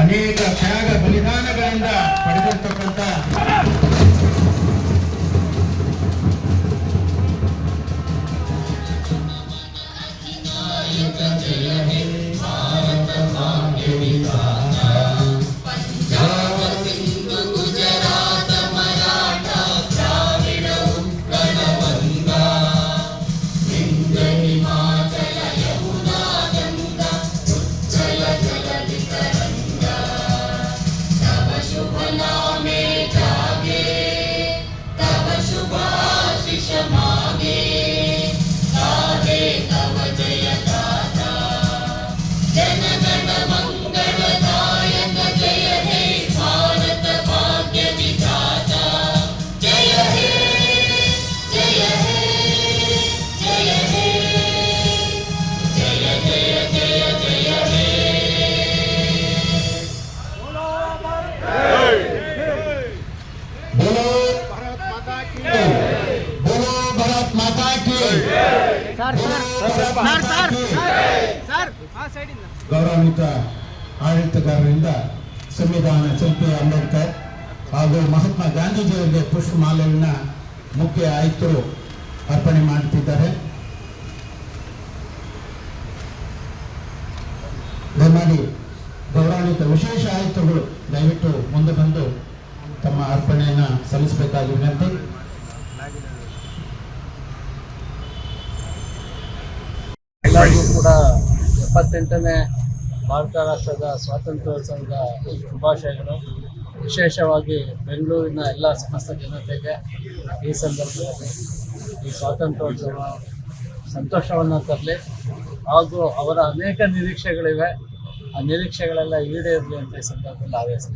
ಅನೇಕ ತ್ಯಾಗ ಬಲಿದಾನಗಳಿಂದ ಪಡೆದಿರ್ತಕ್ಕಂಥ ಗೌರವಾನ್ವಿತ ಆಡಳಿತಗಾರರಿಂದ ಸಂವಿಧಾನ ಶಿಲ್ಪಿ ಅಂಬೇಡ್ಕರ್ ಹಾಗೂ ಮಹಾತ್ಮ ಗಾಂಧೀಜಿಯವರಿಗೆ ಪುಷ್ಪಮಾಲೆಯನ್ನ ಮುಖ್ಯ ಆಯುಕ್ತರು ಅರ್ಪಣೆ ಮಾಡುತ್ತಿದ್ದಾರೆ. ದಯಮಾಡಿ ಗೌರವಾನ್ವಿತ ವಿಶೇಷ ಆಯುಕ್ತಗಳು ದಯವಿಟ್ಟು ಮುಂದೆ ಬಂದು ತಮ್ಮ ಅರ್ಪಣೆಯನ್ನ ಸಲ್ಲಿಸಬೇಕಾಗಿ ವಿನಂತಿ. ಎಲ್ಲರಿಗೂ ಕೂಡ ಎಪ್ಪತ್ತೆಂಟನೇ ಭಾರತ ರಾಷ್ಟ್ರದ ಸ್ವಾತಂತ್ರ್ಯೋತ್ಸವದ ಶುಭಾಶಯಗಳು. ವಿಶೇಷವಾಗಿ ಬೆಂಗಳೂರಿನ ಎಲ್ಲ ಸಮಸ್ತ ಜನತೆಗೆ ಈ ಸಂದರ್ಭದಲ್ಲಿ ಈ ಸ್ವಾತಂತ್ರ್ಯೋತ್ಸವ ಸಂತೋಷವನ್ನು ತರಲಿ. ಹಾಗೂ ಅವರ ಅನೇಕ ನಿರೀಕ್ಷೆಗಳಿವೆ. ಆ ನಿರೀಕ್ಷೆಗಳೆಲ್ಲ ಈಡೇರಲಿ ಅಂತ ಈ ಸಂದರ್ಭದಲ್ಲಿ ಆದೇಶ